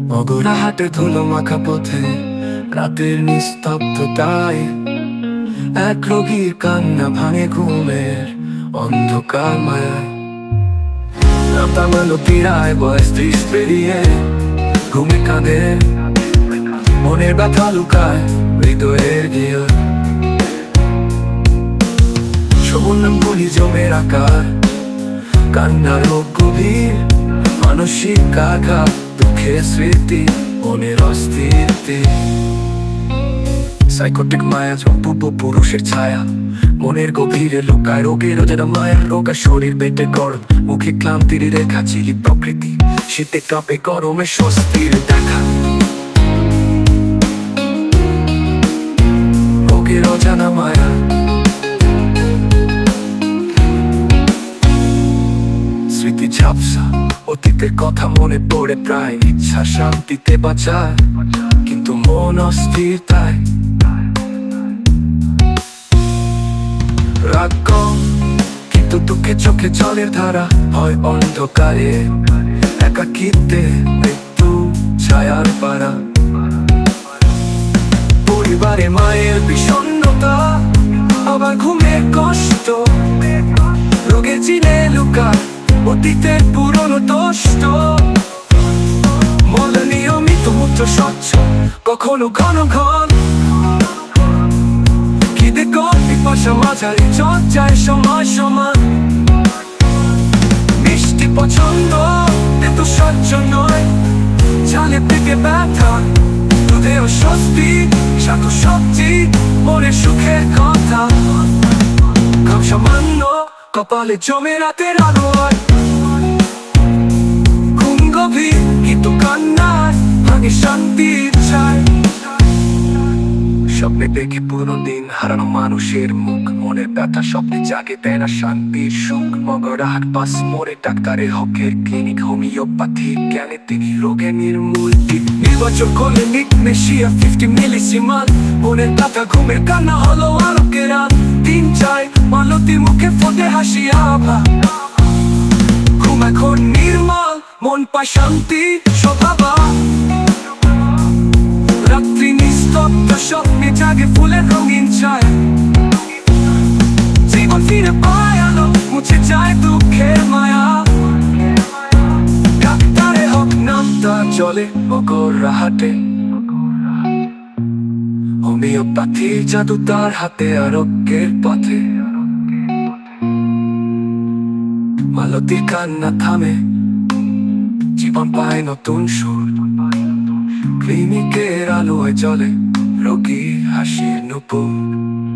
মগরা হাটে ধুলো মাখা পথে, রাতের নিস্তব্ধতায় এক রোগীর কান্না ভাঙে ঘুমের অন্ধকার মায়ায়। পীড়ায় বয়স ত্রিশ পেরিয়ে ঘুমে কাঁদে, মনের ব্যথা লুকায় হৃদয়ের গিয়ে। সবুজ গুলি জমের আকার কান্নার গভীর, মানসিক আঘাত। দুঃখের স্মৃতি মনের অস্থিরতি সাইকোটিক মায়া পূর্ব পুরুষের ছায়া মনের গভীরে লুকায় রোগের যেটা মায়ের রোগা শরীর বেটে গরম মুখে ক্লান্তির রেখা চিলি প্রকৃতি শীতে টপে গরমে স্বস্তির দেখা অতীতের কথা মনে পড়ে, প্রায় ইচ্ছা শান্তিতে বাঁচায়, কিন্তু মন অস্থির তাই। রাগ কম, কিন্তু দুঃখে চোখে জলের ধারা হয় অন্ধকারে। একাকিত্বে মৃত্যু ছায়ার পাড়া। পরিবারে মায়ের বিষণ্ণতা, আবার ঘুমের কষ্ট। রোগে চিনে লুকা অতীতের পুরনো দোষ্ট। মল নিয়মিত মূত্র স্বচ্ছ, কখনো ঘন ঘন খিদে কর পিপাসা মাঝারি, চর্চায় সময় সমান। মিষ্টি পছন্দ, এত সহ্য নয়। ঝালে থেকে ব্যথা দুধে স্বস্তি সাথে সবজি মনে সুখের কথা। কাম সামান্য, কপালে জমে রাতের আলোয়। স্বপ্নে দেখি পুরো দিন হারানো মানুষের মুখ মনের ব্যথা, স্বপ্নে জাগে দেয় না শান্তির সুখ। মগরাহাট পাস মোড়ে ডাক্তারের হকের ক্লিনিক হোমিওপ্যাথি জ্ঞানে তিনি রোগে নির্মূল নির্বাচন করলে নিকনেশিয়া ফিফটি মিলিসিমাল মনের ব্যথা, ঘুমের কান্না হলো আলোকের রাত তিন চাই মালতির মুখে ফোটে হাসি আভা। মন পায় শান্তি, স্বভাবা। রাত্রি নিস্তব্ধ স্বপ্নে জাগে ফুলের রঙিন ছায়। জীবন ফিরে পায় আলো, মুছে যায় দুঃখের মায়া। ডাক্তারে হোক নামটা চলে মকর রাহাটে। হোমিওপ্যাথি, জাদু তার হাতে, আরোগ্যের পথে। মালতির কান্না থামে জীবন পায় নতুন সুর। ক্লিনিকের আলোয় চলে রোগী হাসির নুপুর।